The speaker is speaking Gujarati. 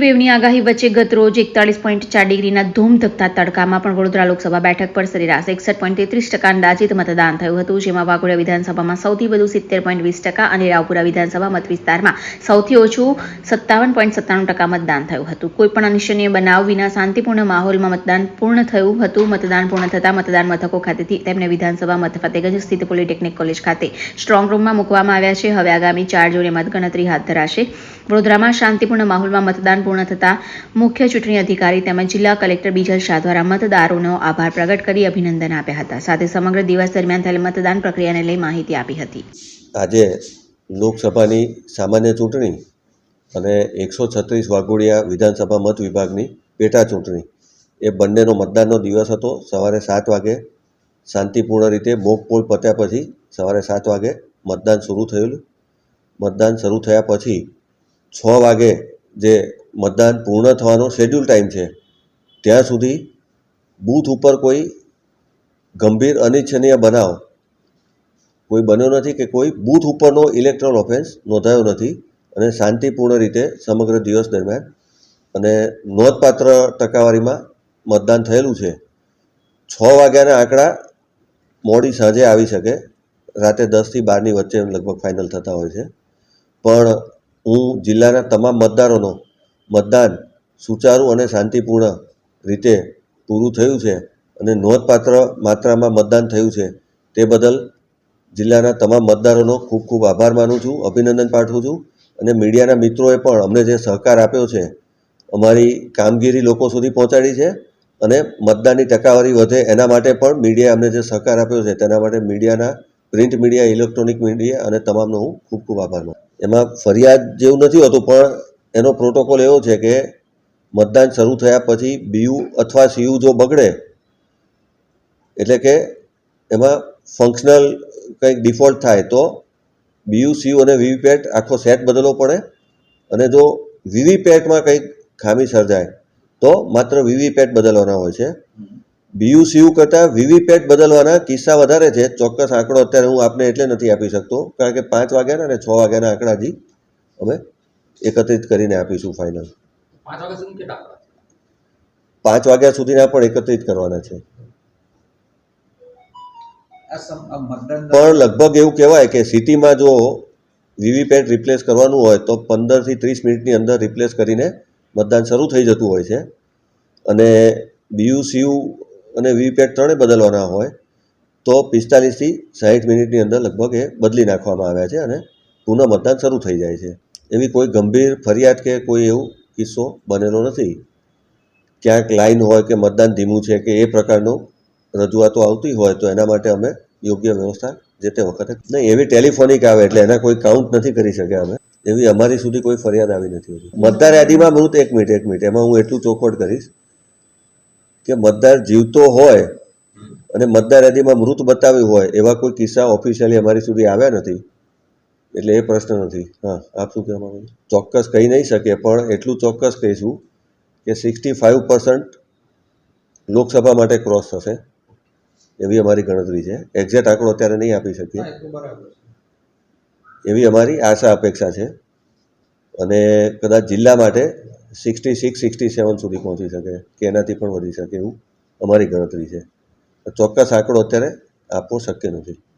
વેવની આગાહી વચ્ચે ગત રોજ એકતાળીસ પોઈન્ટ ચાર ડિગ્રીના ધૂમધકતા તડકામાં પણ વડોદરા લોકસભા બેઠક પર સરેરાશ એકસઠ પોઈન્ટ તેત્રીસ ટકા અંદાજિત મતદાન થયું હતું, જેમાં વાઘોડિયા વિધાનસભામાં સૌથી વધુ સિત્તેર પોઈન્ટ વીસ ટકા અને રાવપુરા વિધાનસભા મત વિસ્તારમાં સૌથી ઓછું સત્તાવન પોઈન્ટ સત્તાણું ટકા મતદાન થયું હતું. કોઈપણ અનિશ્ચનીય બનાવ વિના શાંતિપૂર્ણ માહોલમાં મતદાન પૂર્ણ થયું હતું. મતદાન પૂર્ણ થતાં મતદાન મથકો ખાતેથી તેમને વિધાનસભા મત ફતેગંજ સ્થિત પોલિટેકનિક કોલેજ ખાતે સ્ટ્રોંગ રૂમમાં મૂકવામાં આવ્યા છે. હવે આગામી ચાર જૂને મતગણતરી હાથ ધરાશે. વડોદરામાં શાંતિપૂર્ણ માહોલમાં મતદાન પૂર્ણ થતાં મુખ્ય ચૂંટણી અધિકારી તેમજ જિલ્લા કલેક્ટર બીજલ શાહ દ્વારા મતદારોનો આભાર પ્રગટ કરી અભિનંદન આપ્યા હતા. સાથે સમગ્ર દિવસ દરમિયાન થયેલ મતદાન પ્રક્રિયાને લઈ માહિતી આપી હતી. આજે લોકસભાની સામાન્ય ચૂંટણી અને એકસો છત્રીસ વાઘોડિયા વિધાનસભા મત વિભાગની પેટા ચૂંટણી એ બંનેનો મતદાનનો દિવસ હતો. સવારે સાત વાગે શાંતિપૂર્ણ રીતે મોક પોલ પત્યા પછી સવારે સાત વાગે મતદાન શરૂ થયેલું. મતદાન શરૂ થયા પછી છ વાગે જે મતદાન પૂર્ણ થવાનો શેડ્યુલ ટાઈમ છે, ત્યાં સુધી બૂથ ઉપર કોઈ ગંભીર અનિચ્છનીય બનાવ કોઈ બન્યો નથી કે કોઈ બૂથ ઉપરનો ઇલેક્ટ્રોલ ઓફેન્સ નોંધાયો નથી અને શાંતિપૂર્ણ રીતે સમગ્ર દિવસ દરમિયાન અને નોંધપાત્ર ટકાવારીમાં મતદાન થયેલું છે. છ વાગ્યાના આંકડા મોડી સાંજે આવી શકે. રાતે દસથી બારની વચ્ચે લગભગ ફાઇનલ થતા હોય છે. પણ હું જિલ્લાના તમામ મતદારોનો મતદાન સુચારુ અને શાંતિપૂર્ણ રીતે પૂરું થયું છે અને નોંધપાત્ર માત્રામાં મતદાન થયું છે તે બદલ જિલ્લાના તમામ મતદારોનો ખૂબ ખૂબ આભાર માનું છું, અભિનંદન પાઠવું છું અને મીડિયાના મિત્રોએ પણ અમને જે સહકાર આપ્યો છે અમારી કામગીરી લોકો સુધી પહોંચાડી છે અને મતદાનની ટકાવારી વધે એના માટે પણ મીડિયાએ અમને જે સહકાર આપ્યો છે તેના માટે મીડિયાના પ્રિન્ટ મીડિયા, ઇલેક્ટ્રોનિક મીડિયા અને તમામનો હું ખૂબ ખૂબ આભાર માનું એમાં ફરિયાદ જેવું નથી હોતું, પણ એનો પ્રોટોકોલ એવો છે કે મતદાન શરૂ થયા પછી બીયુ અથવા સીયુ જો બગડે, એટલે કે એમાં ફંક્શનલ કંઈક ડિફોલ્ટ થાય તો બીયુ, સીયુ અને વીવીપેટ આખો સેટ બદલવો પડે અને જો વીવીપેટમાં કંઈક ખામી સર્જાય તો માત્ર વીવીપેટ બદલવાના હોય છે. બીયુ સીયુ કરતાં વીવીપેટ બદલવાના કિસ્સા વધારે છે. ચોક્કસ આંકડો અત્યારે હું આપને એટલે નથી આપી શકતો કારણ કે પાંચ વાગ્યાના અને છ વાગ્યાના આંકડા હજી અમે એકત્રિત કરીને આપીશું ફાઇનલ પાંચ વાગ્યા સુધીના પણ એકત્રિત કરવાના છે. પણ લગભગ એવું કહેવાય કે સિટીમાં જો વીવીપેટ રિપ્લેસ કરવાનું હોય તો પંદરથી ત્રીસ મિનિટની અંદર રિપ્લેસ કરીને મતદાન શરૂ થઈ જતું હોય છે. અને બીયુ સીયુ અને વીવીપેટ ત્રણેય બદલવાના હોય, તો પિસ્તાલીસથી સાહીઠ મિનિટની અંદર લગભગ એ બદલી નાખવામાં આવ્યા છે અને પુનઃ મતદાન શરૂ થઈ જાય છે. એવી કોઈ ગંભીર ફરિયાદ કે કોઈ એવું કિસ્સો બનેલો નથી. ક્યાંક લાઈન હોય કે મતદાન ધીમું છે કે એ પ્રકારનું રજૂઆતો આવતી હોય તો એના માટે અમે યોગ્ય વ્યવસ્થા જે તે વખતે નહીં, એવી ટેલિફોનિક આવે એટલે એના કોઈ કાઉન્ટ નથી કરી શક્યા અમે. એવી અમારી સુધી કોઈ ફરિયાદ આવી નથી મતદાર યાદીમાં મૃત એક મિનિટ એક મિનિટ, એમાં હું એટલું ચોખવટ કરીશ કે મતદાર જીવતો હોય અને મતદાર યાદીમાં મૃત બતાવ્યું હોય એવા કોઈ કિસ્સા ઓફિશિયલી અમારી સુધી આવ્યા નથી. એટલે એ પ્રશ્ન નથી. હા આપ શું કહેવા માંગો ચોક્કસ કહી નહીં શકીએ પણ એટલું ચોક્કસ કહીશું કે સિક્સટી ફાઇવ પર્સન્ટ લોકસભા માટે ક્રોસ થશે. એવી અમારી ગણતરી છે. એક્ઝેક્ટ આંકડો અત્યારે નહીં આપી શકીએ. એવી અમારી આશા અપેક્ષા છે. અને કદાચ જિલ્લા માટે સિક્સટી સિક્સ, સિક્સટી સેવન સુધી પહોંચી શકે કે એનાથી પણ વધી શકે એવું અમારી ગણતરી છે. ચોક્કસ આંકડો અત્યારે આપવો શક્ય નથી.